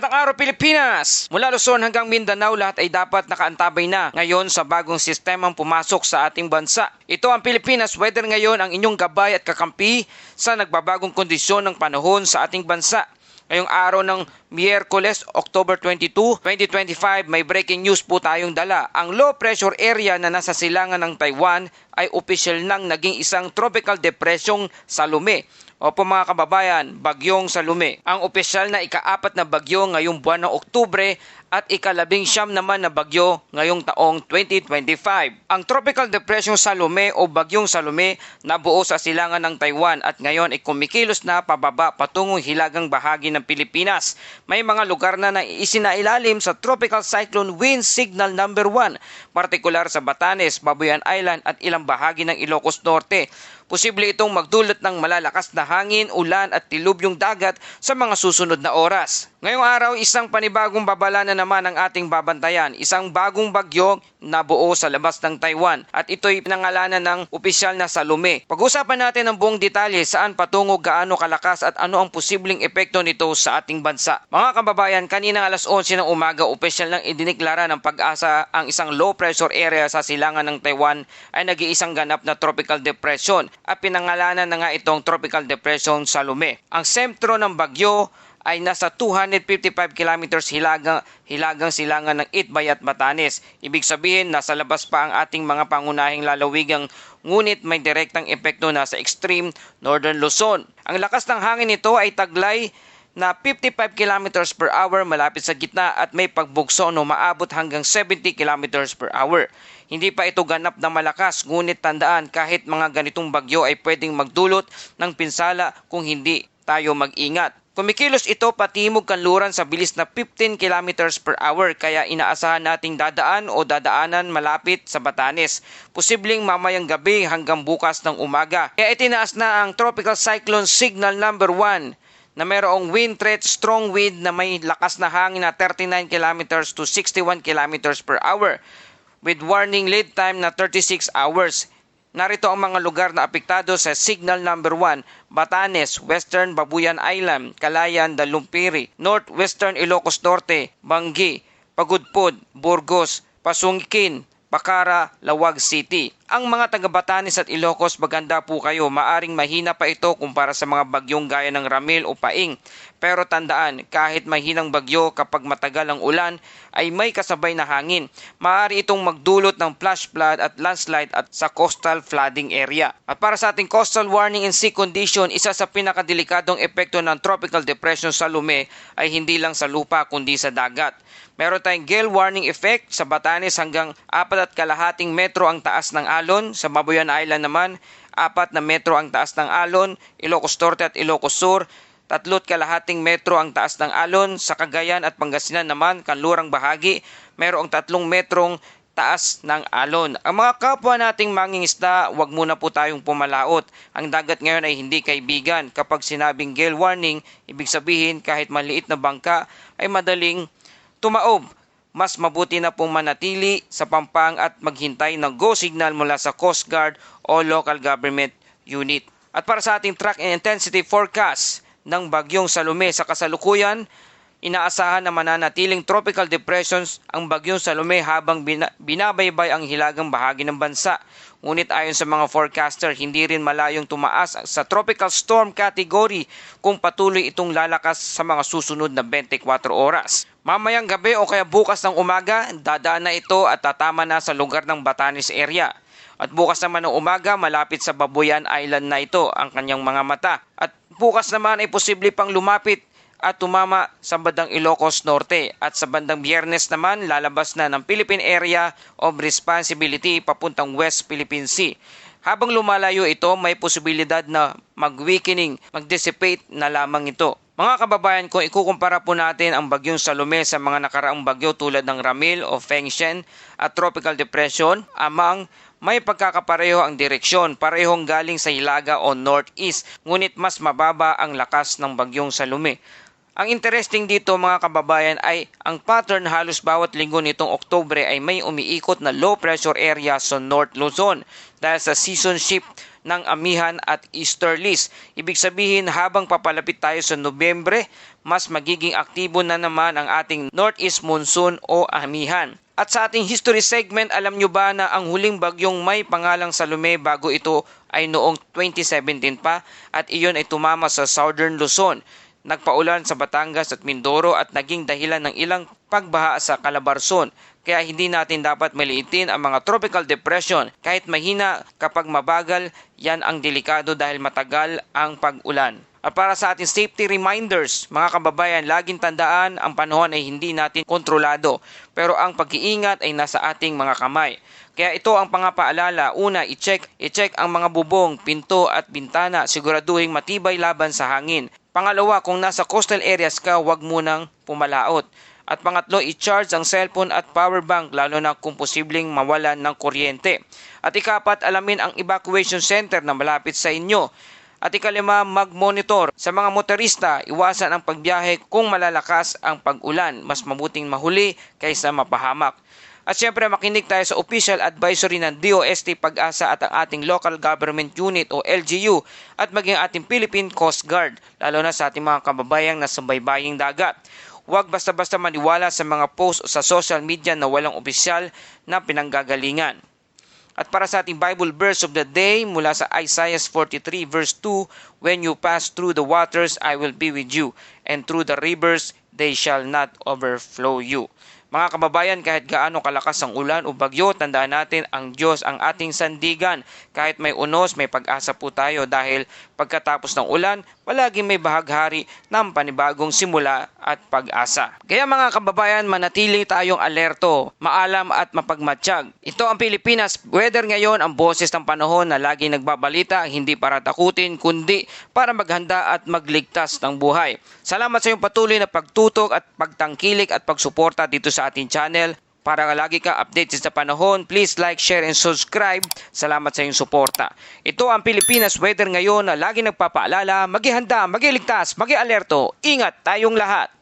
Magandang araw Pilipinas! Mula Luzon hanggang Mindanao lahat ay dapat nakaantabay na ngayon sa bagong sistemang pumasok sa ating bansa. Ito ang Pilipinas Weather ngayon ang inyong gabay at kakampi sa nagbabagong kondisyon ng panahon sa ating bansa. Ngayong araw ng Miyerkules, October 22, 2025, may breaking news po tayong dala. Ang low pressure area na nasa silangan ng Taiwan ay opisyal nang naging isang tropical depression sa lumi. Opo mga kababayan, bagyong Salome. Ang opisyal na ikaapat na bagyo ngayong buwan ng Oktubre at ikalabing siyam naman na bagyo ngayong taong 2025. Ang Tropical Depression Salome o Bagyong Salome nabuo sa silangan ng Taiwan at ngayon ay kumikilos na pababa patungong hilagang bahagi ng Pilipinas. May mga lugar na isinailalim sa Tropical Cyclone Wind Signal number 1, partikular sa Batanes, Babuyan Island at ilang bahagi ng Ilocos Norte. Posible itong magdulot ng malalakas na hangin, ulan at tilubyong dagat sa mga susunod na oras. Ngayong araw, isang panibagong babala na naman ang ating babantayan. Isang bagong bagyo na buo sa labas ng Taiwan at ito'y pinangalanan ng opisyal na Salome. Pag-usapan natin ang buong detalye saan patungo gaano kalakas at ano ang posibleng epekto nito sa ating bansa. Mga kababayan, kanina alas 11 ng umaga, opisyal nang idiniklara ng pag-asa ang isang low pressure area sa silangan ng Taiwan ay nag-iisang ganap na tropical depression at pinangalanan na nga itong Tropical Depression Salome. Ang sentro ng bagyo ay nasa 255 kilometers hilagang, hilagang silangan ng Itbay at Batanes. Ibig sabihin, nasa labas pa ang ating mga pangunahing lalawigang ngunit may direktang epekto na sa extreme northern Luzon. Ang lakas ng hangin nito ay taglay na 55 kilometers per hour malapit sa gitna at may pagbugso no maabot hanggang 70 kilometers per hour. Hindi pa ito ganap na malakas ngunit tandaan kahit mga ganitong bagyo ay pwedeng magdulot ng pinsala kung hindi tayo mag-ingat. Kumikilos ito patimog kanluran sa bilis na 15 kilometers per hour kaya inaasahan nating dadaan o dadaanan malapit sa Batanes. Posibleng mamayang gabi hanggang bukas ng umaga. Kaya itinaas na ang Tropical Cyclone Signal number 1 na mayroong wind threat strong wind na may lakas na hangin na 39 kilometers to 61 kilometers per hour with warning lead time na 36 hours. Narito ang mga lugar na apektado sa signal number 1, Batanes, Western Babuyan Island, Calayan, Dalumpiri, Northwestern Ilocos Norte, Bangi, Pagudpod, Burgos, Pasungkin, Bakara, Lawag City. Ang mga taga Batanes at Ilocos maganda po kayo. Maaring mahina pa ito kumpara sa mga bagyong gaya ng Ramil o Paing. Pero tandaan, kahit mahinang bagyo kapag matagal ang ulan, ay may kasabay na hangin. Maaari itong magdulot ng flash flood at landslide at sa coastal flooding area. At para sa ating coastal warning and sea condition, isa sa pinakadelikadong epekto ng tropical depression sa lume ay hindi lang sa lupa kundi sa dagat. Meron tayong gale warning effect sa Batanes hanggang 4 at kalahating metro ang taas ng alon. Sa Babuyan Island naman, 4 na metro ang taas ng alon. Ilocos Norte at Ilocos Sur, tatlot kalahating metro ang taas ng alon. Sa Cagayan at Pangasinan naman, kanlurang bahagi, merong tatlong metrong taas ng alon. Ang mga kapwa nating mangingisda, wag muna po tayong pumalaot. Ang dagat ngayon ay hindi kaibigan. Kapag sinabing gale warning, ibig sabihin kahit maliit na bangka ay madaling tumaob. Mas mabuti na pong manatili sa pampang at maghintay ng go signal mula sa Coast Guard o local government unit. At para sa ating track and intensity forecast ng bagyong Salome sa kasalukuyan, inaasahan na mananatiling tropical depressions ang bagyong Salome habang bina- binabaybay ang hilagang bahagi ng bansa. Ngunit ayon sa mga forecaster, hindi rin malayong tumaas sa tropical storm category kung patuloy itong lalakas sa mga susunod na 24 oras. Mamayang gabi o kaya bukas ng umaga, dadaan na ito at tatama na sa lugar ng Batanes area. At bukas naman ng umaga, malapit sa Babuyan Island na ito ang kanyang mga mata. At bukas naman ay posible pang lumapit at tumama sa bandang Ilocos Norte at sa bandang Biyernes naman lalabas na ng Philippine Area of Responsibility papuntang West Philippine Sea. Habang lumalayo ito, may posibilidad na mag-weakening, mag-dissipate na lamang ito. Mga kababayan, kung ikukumpara po natin ang bagyong Salome sa mga nakaraang bagyo tulad ng Ramil o Fengshen at Tropical Depression, amang may pagkakapareho ang direksyon, parehong galing sa hilaga o northeast, ngunit mas mababa ang lakas ng bagyong Salome. Ang interesting dito mga kababayan ay ang pattern halos bawat linggo nitong Oktobre ay may umiikot na low pressure area sa North Luzon dahil sa season shift ng amihan at easterlies. Ibig sabihin habang papalapit tayo sa Nobyembre, mas magiging aktibo na naman ang ating northeast monsoon o amihan. At sa ating history segment, alam nyo ba na ang huling bagyong may pangalang Salome bago ito ay noong 2017 pa at iyon ay tumama sa southern Luzon. Nagpaulan sa Batangas at Mindoro at naging dahilan ng ilang pagbaha sa Calabarzon. Kaya hindi natin dapat maliitin ang mga tropical depression. Kahit mahina kapag mabagal, yan ang delikado dahil matagal ang pag-ulan. At para sa ating safety reminders, mga kababayan, laging tandaan ang panahon ay hindi natin kontrolado. Pero ang pag-iingat ay nasa ating mga kamay. Kaya ito ang pangapaalala. Una, i-check, i-check ang mga bubong, pinto at bintana. Siguraduhin matibay laban sa hangin. Pangalawa, kung nasa coastal areas ka, huwag munang pumalaot. At pangatlo, i-charge ang cellphone at power bank lalo na kung posibleng mawalan ng kuryente. At ikapat, alamin ang evacuation center na malapit sa inyo. At ikalima, mag-monitor sa mga motorista, iwasan ang pagbiyahe kung malalakas ang pag-ulan. Mas mabuting mahuli kaysa mapahamak. At syempre makinig tayo sa official advisory ng DOST Pag-asa at ang ating local government unit o LGU at maging ating Philippine Coast Guard, lalo na sa ating mga kababayang nasa baybaying dagat. Huwag basta-basta maniwala sa mga post sa social media na walang opisyal na pinanggagalingan. At para sa ating Bible verse of the day mula sa Isaiah 43 verse 2, When you pass through the waters, I will be with you, and through the rivers, they shall not overflow you. Mga kababayan, kahit gaano kalakas ang ulan o bagyo, tandaan natin ang Diyos ang ating sandigan. Kahit may unos, may pag-asa po tayo dahil pagkatapos ng ulan, palaging may bahaghari ng panibagong simula at pag-asa. Kaya mga kababayan, manatili tayong alerto, maalam at mapagmatsyag. Ito ang Pilipinas weather ngayon, ang boses ng panahon na lagi nagbabalita, hindi para takutin, kundi para maghanda at magligtas ng buhay. Salamat sa iyong patuloy na pagtutok at pagtangkilik at pagsuporta dito sa ating channel. Para lagi ka updated sa panahon, please like, share, and subscribe. Salamat sa iyong suporta. Ito ang Pilipinas weather ngayon na lagi nagpapaalala, magihanda, magiligtas, magi-alerto. Ingat tayong lahat!